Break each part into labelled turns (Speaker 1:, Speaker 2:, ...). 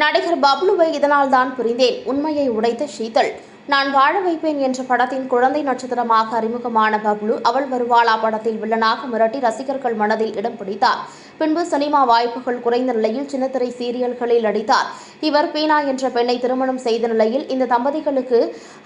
Speaker 1: நடிகர் பப்ளுவை இதனால் தான் புரிந்தேன். உண்மையை உடைத்த ஷீதல் நான் வாழ வைப்பேன் என்ற படத்தின் குழந்தை நட்சத்திரமாக அறிமுகமான பப்ளு அவள் வருவாளா படத்தில் வில்லனாக மிரட்டி ரசிகர்கள் மனதில் இடம் பிடித்தார். பின்பு சினிமா வாய்ப்புகள் குறைந்த நிலையில் சின்னத்திரை சீரியல்களில் நடித்தார். இவர் பீனா என்ற பெண்ணை திருமணம் செய்த நிலையில் இந்த தம்பதிகளுக்கு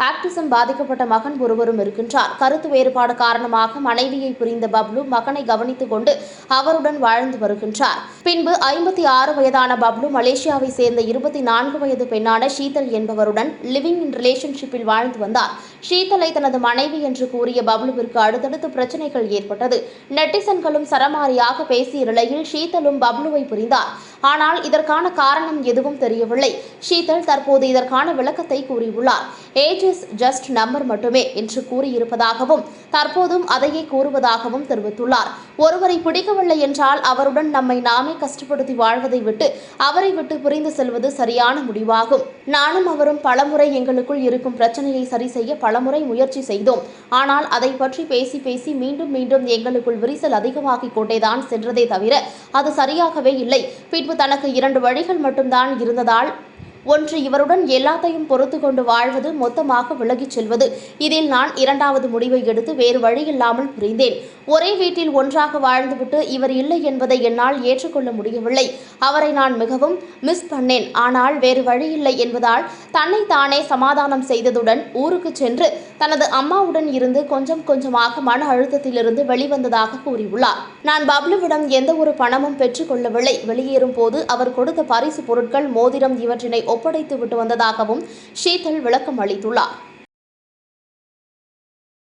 Speaker 1: ஆக்டிசம் பாதிக்கப்பட்ட மகன் ஒருவரும் இருக்கின்றார். கருத்து வேறுபாடு காரணமாக மனைவியை புரிந்த பப்ளு மகனை கவனித்துக் கொண்டு அவருடன் வாழ்ந்து வருகின்றார். பின்பு ஐம்பத்தி ஆறு வயதான பப்ளு மலேசியாவை சேர்ந்த இருபத்தி நான்கு வயது பெண்ணான ஷீதல் என்பவருடன் லிவிங் இன் ரிலேஷன்ஷிப்பில் வாழ்ந்து வந்தார். ஷீதலை தனது மனைவி என்று கூறிய பப்ளுவிற்கு அடுத்தடுத்து பிரச்சனைகள் ஏற்பட்டது. நெட்டிசன்களும் சரமாரியாக பேசிய நிலையில் ஷீதலும் பப்லுவை புரிந்தார். ஆனால் இதற்கான காரணம் எதுவும் தெரியவில்லை. ஷீதல் தற்போது இதற்கான விளக்கத்தை கூறியுள்ளார். ஏஜ் இஸ் ஜஸ்ட் நம்பர் மட்டுமே என்று கூறியிருப்பதாகவும் தற்போதும் அதையே கூறுவதாகவும் தெரிவித்துள்ளார். ஒருவரை பிடிக்கவில்லை என்றால் அவருடன் நம்மை நாமே கஷ்டப்படுத்தி வாழ்வதை விட்டு அவரை விட்டு புரிந்து செல்வது சரியான முடிவாகும். நானும் அவரும் பலமுறை எங்களுக்குள் இருக்கும் பிரச்சனையை சரி செய்ய பலமுறை முயற்சி செய்தோம். ஆனால் அதை பற்றி பேசி பேசி மீண்டும் மீண்டும் எங்களுக்குள் விரிசல் அதிகமாகிக் கொண்டேதான் சென்றதே தவிர அது சரியாகவே இல்லை. பின்பு தனக்கு இரண்டு வழிகள் மட்டும்தான் இருந்ததால் ஒன்று இவருடன் எல்லாத்தையும் பொறுத்து கொண்டு வாழ்வது மொத்தமாக விலகிச் செல்வது. இதில் நான் இரண்டாவது முடிவை எடுத்து வேறு வழியில்லாமல் புரிந்தேன். ஒரே வீட்டில் ஒன்றாக வாழ்ந்துவிட்டு இவர் இல்லை என்பதை என்னால் ஏற்றுக்கொள்ள முடியவில்லை. அவரை நான் மிகவும் மிஸ் பண்ணேன். ஆனால் வேறு வழியில்லை என்பதால் தன்னை தானே சமாதானம் செய்ததுடன் ஊருக்கு சென்று தனது அம்மாவுடன் இருந்து கொஞ்சம் கொஞ்சமாக மன அழுத்தத்திலிருந்து வெளிவந்ததாக கூறியுள்ளார். நான் பப்ளுவிடம் எந்த ஒரு பணமும் பெற்றுக்கொள்ளவில்லை. வெளியேறும் போது அவர் கொடுத்த பரிசு பொருட்கள் மோதிரம் இவற்றினை ஒப்படைத்து விட்டு வந்ததாகவும் ஷீதல் விளக்கம் அளித்துள்ளார்.